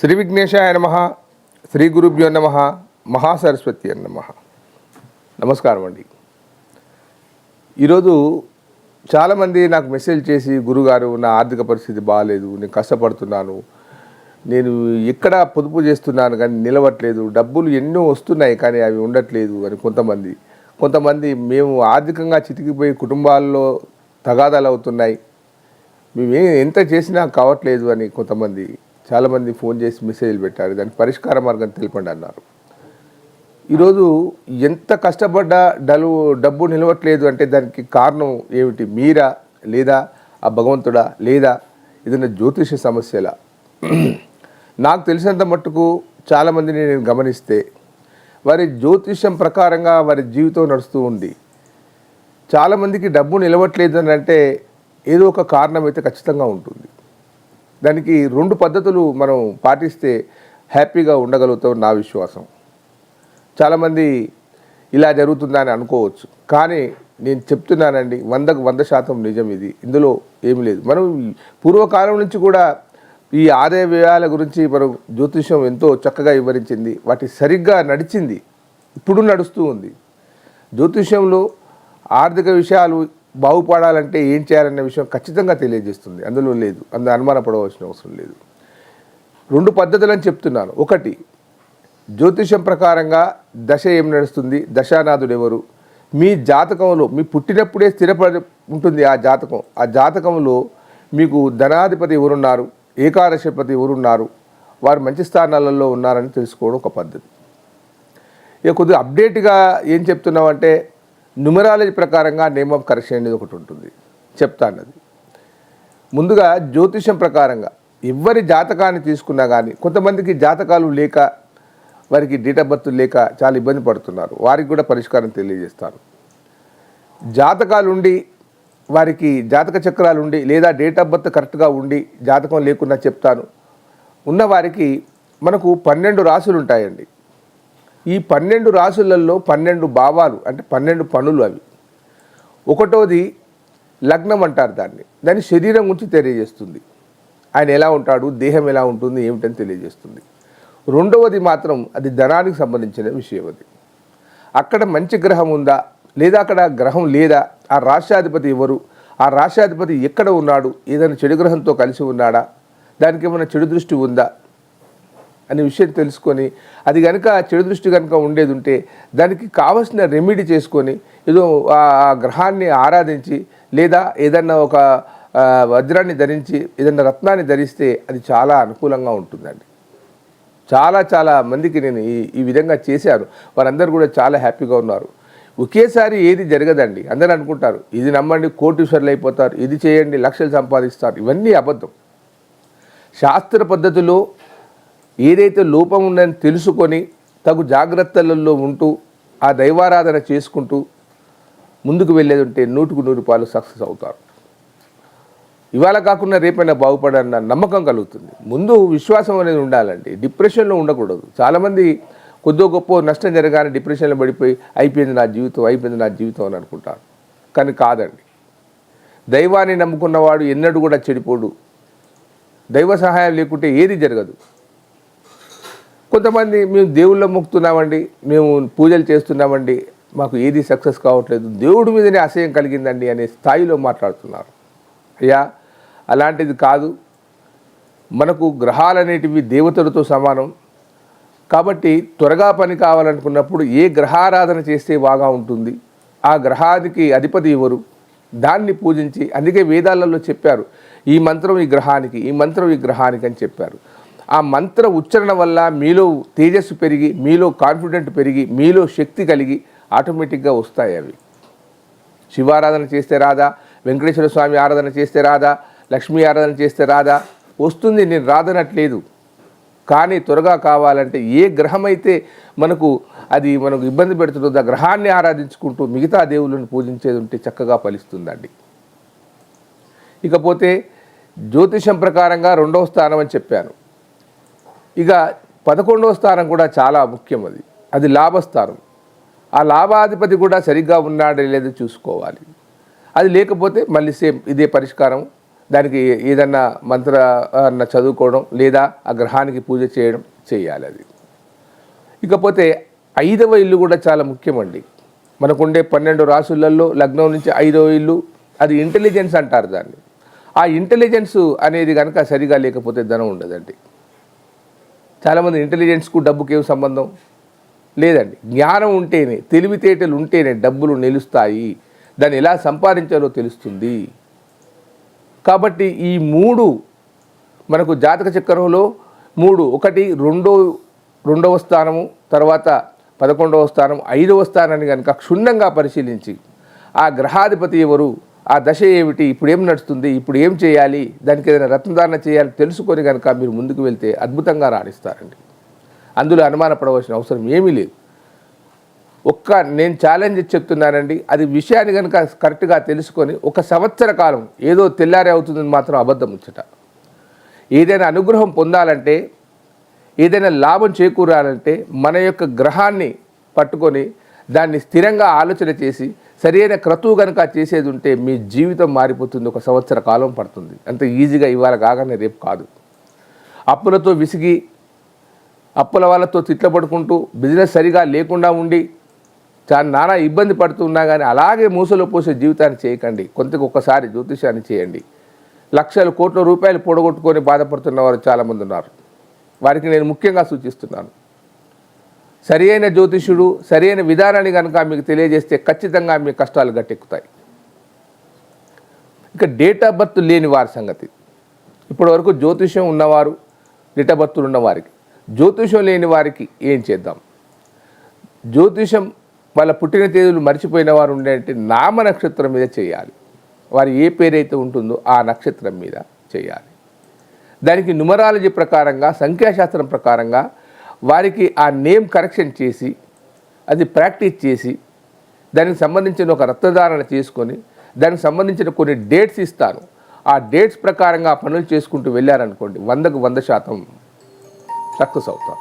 శ్రీ విఘ్నేశాయ నమ శ్రీ గురుభ్యో నమ మహాసరస్వతి అని నమ. నమస్కారం అండి. ఈరోజు చాలామంది నాకు మెసేజ్ చేసి గురుగారు నా ఆర్థిక పరిస్థితి బాగాలేదు నేను కష్టపడుతున్నాను నేను ఎక్కడ పొదుపు చేస్తున్నాను కానీ నిలవట్లేదు డబ్బులు ఎన్నో వస్తున్నాయి కానీ అవి ఉండట్లేదు అని కొంతమంది. కొంతమంది మేము ఆర్థికంగా చితికిపోయి కుటుంబాల్లో తగాదాలు అవుతున్నాయి. మేము ఎంత చేసినా కావట్లేదు అని కొంతమంది. చాలామంది ఫోన్ చేసి మెసేజ్లు పెట్టారు. దానికి పరిష్కార మార్గం తెలిపండి అన్నారు. ఈరోజు ఎంత కష్టపడ్డా డలు డబ్బు నిలవట్లేదు అంటే దానికి కారణం ఏమిటి? మీరా లేదా ఆ భగవంతుడా లేదా ఏదైనా జ్యోతిష సమస్యలా? నాకు తెలిసినంత మట్టుకు చాలామందిని నేను గమనిస్తే వారి జ్యోతిష్యం ప్రకారంగా వారి జీవితం నడుస్తూ ఉంది. చాలామందికి డబ్బు నిలవట్లేదు అని అంటే ఏదో ఒక కారణం అయితే ఖచ్చితంగా ఉంటుంది. దానికి రెండు పద్ధతులు మనం పాటిస్తే హ్యాపీగా ఉండగలుగుతాం నా విశ్వాసం. చాలామంది ఇలా జరుగుతుందా అని అనుకోవచ్చు. కానీ నేను చెప్తున్నానండి వందకు వంద శాతం నిజం ఇది. ఇందులో ఏమీ లేదు. మనం పూర్వకాలం నుంచి కూడా ఈ ఆదాయ వ్యయాల గురించి మనం జ్యోతిష్యం ఎంతో చక్కగా వివరించింది. వాటి సరిగ్గా నడిచింది. ఇప్పుడు నడుస్తూ ఉంది. జ్యోతిష్యంలో ఆర్థిక విషయాలు బాగుపడాలంటే ఏం చేయాలనే విషయం ఖచ్చితంగా తెలియజేస్తుంది. అందులో లేదు. అందులో అనుమానపడవలసిన అవసరం లేదు. రెండు పద్ధతులని చెప్తున్నాను. ఒకటి జ్యోతిషం ప్రకారంగా దశ ఏం నడుస్తుంది? దశానాథుడు ఎవరు? మీ జాతకంలో మీ పుట్టినప్పుడే స్థిరపడి ఉంటుంది ఆ జాతకం. ఆ జాతకంలో మీకు ధనాధిపతి ఎవరున్నారు? ఏకాదశపతి ఎవరున్నారు? వారు మంచి స్థానాలలో ఉన్నారని తెలుసుకోవడం ఒక పద్ధతి. ఇక కొద్దిగా అప్డేట్గా ఏం చెప్తున్నామంటే న్యూమరాలజీ ప్రకారంగా నేమ్ ఆఫ్ కరెక్షన్ అనేది ఒకటి ఉంటుంది. చెప్తాను అది ముందుగా జ్యోతిషం ప్రకారంగా ఎవరి జాతకాన్ని తీసుకున్నా కానీ కొంతమందికి జాతకాలు లేక వారికి డేట్ ఆఫ్ బర్త్ లేక చాలా ఇబ్బంది పడుతున్నారు. వారికి కూడా పరిష్కారం తెలియజేస్తాను. జాతకాలు ఉండి వారికి జాతక చక్రాలు ఉండి లేదా డేట్ ఆఫ్ బర్త్ కరెక్ట్గా ఉండి జాతకం లేకుండా చెప్తాను. ఉన్నవారికి మనకు పన్నెండు రాసులు ఉంటాయండి. ఈ పన్నెండు రాసులలో పన్నెండు భావాలు అంటే పన్నెండు పనులు అవి. ఒకటోది లగ్నం అంటారు దాన్ని. దాని శరీరం గురించి తెలియజేస్తుంది. ఆయన ఎలా ఉంటాడు దేహం ఎలా ఉంటుంది ఏమిటని తెలియజేస్తుంది. రెండవది మాత్రం అది ధనానికి సంబంధించిన విషయం అది. అక్కడ మంచి గ్రహం ఉందా లేదా అక్కడ గ్రహం లేదా ఆ రాష్ట్రాధిపతి ఎవరు ఆ రాష్ట్రాధిపతి ఎక్కడ ఉన్నాడు ఏదైనా చెడు గ్రహంతో కలిసి ఉన్నాడా దానికి ఏమైనా చెడు దృష్టి ఉందా అనే విషయం తెలుసుకొని అది కనుక చెడు దృష్టి కనుక ఉండేది ఉంటే దానికి కావలసిన రెమెడీ చేసుకొని ఏదో ఆ గ్రహాన్ని ఆరాధించి లేదా ఏదన్నా ఒక వజ్రాన్ని ధరించి ఏదన్నా రత్నాన్ని ధరిస్తే అది చాలా అనుకూలంగా ఉంటుందండి. చాలా చాలా మందికి నేను ఈ ఈ విధంగా చేశాను. వారందరూ కూడా చాలా హ్యాపీగా ఉన్నారు. ఒకేసారి ఏది జరగదండి. అందరూ అనుకుంటారు ఇది నమ్మండి కోటీశ్వర్లు అయిపోతారు ఇది చేయండి లక్షలు సంపాదిస్తారు ఇవన్నీ అబద్ధం. శాస్త్ర పద్ధతిలో ఏదైతే లోపం ఉందని తెలుసుకొని తగు జాగ్రత్తలలో ఉంటూ ఆ దైవారాధన చేసుకుంటూ ముందుకు వెళ్ళేది ఉంటే నూటికి నూరు రూపాయలు సక్సెస్ అవుతారు. ఇవాళ కాకుండా రేపైనా బాగుపడన్న నమ్మకం కలుగుతుంది. ముందు విశ్వాసం అనేది ఉండాలండి. డిప్రెషన్లో ఉండకూడదు. చాలామంది కొద్దో గొప్ప నష్టం జరగానే డిప్రెషన్లో పడిపోయి అయిపోయింది నా జీవితం అయిపోయింది నా జీవితం అని అనుకుంటారు. కానీ కాదండి. దైవాన్ని నమ్ముకున్నవాడు ఎన్నడూ కూడా చెడిపోడు. దైవ సహాయం లేకుంటే ఏది జరగదు. కొంతమంది మేము దేవుళ్ళ మొక్కుతున్నామండి మేము పూజలు చేస్తున్నామండి మాకు ఏది సక్సెస్ కావట్లేదు దేవుడి మీదనే అసహ్యం కలిగిందండి అనే స్థాయిలో మాట్లాడుతున్నారు. అయ్యా అలాంటిది కాదు. మనకు గ్రహాలనేటివి దేవతలతో సమానం. కాబట్టి త్వరగా పని కావాలనుకున్నప్పుడు ఏ గ్రహారాధన చేస్తే బాగా ఉంటుంది? ఆ గ్రహానికి అధిపతి ఎవరు? దాన్ని పూజించి అందుకే వేదాలలో చెప్పారు ఈ మంత్రం ఈ గ్రహానికి ఈ మంత్రం ఈ గ్రహానికి అని చెప్పారు. ఆ మంత్ర ఉచ్చారణ వల్ల మీలో తేజస్సు పెరిగి మీలో కాన్ఫిడెంట్ పెరిగి మీలో శక్తి కలిగి ఆటోమేటిక్గా వస్తాయి అవి. శివారాధన చేస్తే రాదా వెంకటేశ్వర స్వామి ఆరాధన చేస్తే రాదా లక్ష్మీ ఆరాధన చేస్తే రాదా వస్తుంది నేను రాదనట్లేదు కానీ త్వరగా కావాలంటే ఏ గ్రహం అయితే మనకు అది మనకు ఇబ్బంది పెడుతుందో ఆ గ్రహాన్ని ఆరాధించుకుంటూ మిగతా దేవుళ్ళని పూజించేది ఉంటే చక్కగా ఫలిస్తుందండి. ఇకపోతే జ్యోతిషం ప్రకారంగా రెండవ స్థానం అని చెప్పాను. ఇక పదకొండవ స్థానం కూడా చాలా ముఖ్యం అది. అది లాభస్థానం. ఆ లాభాధిపతి కూడా సరిగ్గా ఉన్నాడో లేదో చూసుకోవాలి. అది లేకపోతే మళ్ళీ సేమ్ ఇదే పరిష్కారం. దానికి ఏదన్నా మంత్ర చదువుకోవడం లేదా ఆ గ్రహానికి పూజ చేయడం చేయాలి అది. ఇకపోతే ఐదవ ఇల్లు కూడా చాలా ముఖ్యమండి. మనకుండే పన్నెండు రాసులలో లగ్నం నుంచి ఐదవ ఇల్లు అది ఇంటెలిజెన్స్ అంటారు దాన్ని. ఆ ఇంటెలిజెన్స్ అనేది కనుక సరిగా లేకపోతే ధనం ఉండదండి. చాలామంది ఇంటెలిజెన్స్కు డబ్బుకి ఏం సంబంధం? లేదండి. జ్ఞానం ఉంటేనే తెలివితేటలు ఉంటేనే డబ్బులు నిలుస్తాయి. దాన్ని ఎలా సంపాదించాలో తెలుస్తుంది. కాబట్టి ఈ మూడు మనకు జాతక చక్రంలో మూడు ఒకటి రెండో రెండవ స్థానము తర్వాత పదకొండవ స్థానం ఐదవ స్థానాన్ని కనుక క్షుణ్ణంగా పరిశీలించి ఆ గ్రహాధిపతి ఎవరు? ఆ దశ ఏమిటి? ఇప్పుడు ఏం నడుస్తుంది? ఇప్పుడు ఏం చేయాలి? దానికి ఏదైనా రత్నధారణ చేయాలి తెలుసుకొని కనుక మీరు ముందుకు వెళ్తే అద్భుతంగా రాణిస్తారండి. అందులో అనుమానపడవలసిన అవసరం ఏమీ లేదు. ఒక్క నేను ఛాలెంజ్ చెప్తున్నానండి. అది విషయాన్ని కనుక కరెక్ట్గా తెలుసుకొని ఒక సంవత్సర కాలం ఏదో తెల్లారే అవుతుందని మాత్రం అబద్ధం ఉంచట ఏదైనా అనుగ్రహం పొందాలంటే ఏదైనా లాభం చేకూరాలంటే మన యొక్క గ్రహాన్ని పట్టుకొని దాన్ని స్థిరంగా ఆలోచన చేసి సరైన క్రతువు కనుక చేసేది ఉంటే మీ జీవితం మారిపోతుంది ఒక సంవత్సర కాలం పడుతుంది. అంత ఈజీగా ఇవాళ కాగానే రేపు కాదు. అప్పులతో విసిగి అప్పుల వాళ్ళతో తిట్ల పడుకుంటూ బిజినెస్ సరిగా లేకుండా ఉండి చాలా నానా ఇబ్బంది పడుతున్నా కానీ అలాగే మూసలో పోసే జీవితాన్ని చేయకండి. కొంతకు ఒక్కసారి జ్యోతిషాన్ని చేయండి. లక్షల కోట్ల రూపాయలు పొడగొట్టుకొని బాధపడుతున్న వారు చాలామంది ఉన్నారు. వారికి నేను ముఖ్యంగా సూచిస్తున్నాను. సరి అయిన జ్యోతిషుడు సరి అయిన విధానాన్ని కనుక మీకు తెలియజేస్తే ఖచ్చితంగా మీ కష్టాలు గట్టెక్కుతాయి. ఇక డేట్ ఆఫ్ బర్త్ లేని వారి సంగతి. ఇప్పటివరకు జ్యోతిష్యం ఉన్నవారు డేట్ ఆఫ్ బర్త్లు ఉన్నవారికి జ్యోతిషం లేని వారికి ఏం చేద్దాం? జ్యోతిషం వాళ్ళ పుట్టిన తేదీలు మర్చిపోయిన వారు ఉండేటి నామ నక్షత్రం మీద చేయాలి. వారి ఏ పేరైతే ఉంటుందో ఆ నక్షత్రం మీద చేయాలి. దానికి న్యూమరాలజీ ప్రకారంగా సంఖ్యాశాస్త్రం ప్రకారంగా వారికి ఆ నేమ్ కరెక్షన్ చేసి అది ప్రాక్టీస్ చేసి దానికి సంబంధించిన ఒక రక్తధారణ చేసుకొని దానికి సంబంధించిన కొన్ని డేట్స్ ఇస్తాను ఆ డేట్స్ ప్రకారంగా ఆ పనులు చేసుకుంటూ వెళ్ళారనుకోండి వందకు వంద శాతం సక్సెస్ అవుతారు.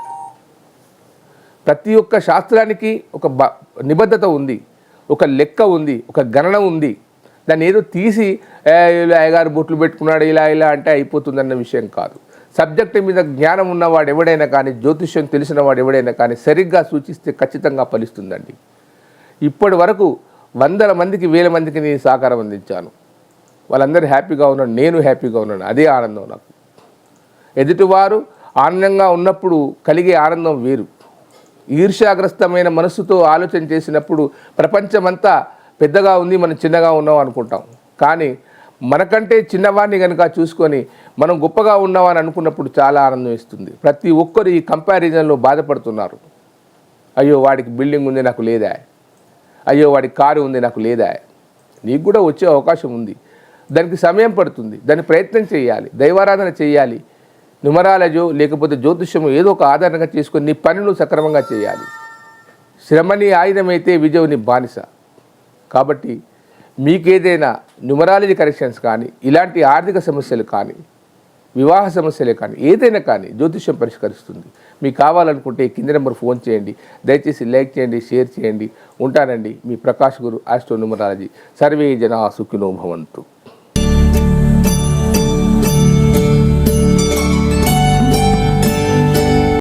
ప్రతి ఒక్క శాస్త్రానికి ఒక బ నిబద్ధత ఉంది ఒక లెక్క ఉంది ఒక గణన ఉంది. దాన్ని ఏదో తీసి "ఏ, ఇలా అయ్యగారు బొట్లు పెట్టుకున్నాడు ఇలా ఇలా అంటే అయిపోతుందన్న విషయం కాదు. సబ్జెక్ట్ మీద జ్ఞానం ఉన్నవాడు ఎవడైనా కానీ జ్యోతిష్యం తెలిసిన వాడు ఎవడైనా కానీ సరిగ్గా సూచిస్తే ఖచ్చితంగా ఫలిస్తుందండి. ఇప్పటి వరకు వందల మందికి వేల మందికి నేను సహకారం అందించాను. వాళ్ళందరూ హ్యాపీగా ఉన్నాను నేను హ్యాపీగా ఉన్నాను. అదే ఆనందం నాకు. ఎదుటివారు ఆనందంగా ఉన్నప్పుడు కలిగే ఆనందం వేరు. ఈర్ష్యాగ్రస్తమైన మనస్సుతో ఆలోచన చేసినప్పుడు ప్రపంచమంతా పెద్దగా ఉంది మనం చిన్నగా ఉన్నాం అనుకుంటాం. కానీ మనకంటే చిన్నవాడిని కనుక చూసుకొని మనం గొప్పగా ఉన్నామని అనుకున్నప్పుడు చాలా ఆనందం ఇస్తుంది. ప్రతి ఒక్కరు ఈ కంపారిజన్లో బాధపడుతున్నారు. అయ్యో వాడికి బిల్డింగ్ ఉంది నాకు లేదా? అయ్యో వాడికి కారు ఉంది నాకు లేదా? నీకు కూడా వచ్చే అవకాశం ఉంది. దానికి సమయం పడుతుంది. దాని ప్రయత్నం చేయాలి. దైవారాధన చేయాలి. నుమరాలజో లేకపోతే జ్యోతిష్యము ఏదో ఒక ఆధారంగా చేసుకొని నీ పనులు సక్రమంగా చేయాలి. శ్రమని ఆయుధమైతే విజయుని బానిస. కాబట్టి మీకేదైనా న్యూమరాలజీ కరెక్షన్స్ కానీ ఇలాంటి ఆర్థిక సమస్యలు కానీ వివాహ సమస్యలే కానీ ఏదైనా కానీ జ్యోతిష్యం పరిష్కరిస్తుంది. మీకు కావాలనుకుంటే కింద నెంబర్ ఫోన్ చేయండి. దయచేసి లైక్ చేయండి షేర్ చేయండి. ఉంటానండి మీ ప్రకాష్ గురు ఆస్ట్రో న్యూమరాలజీ సర్వే జన సుఖినో భవంతు.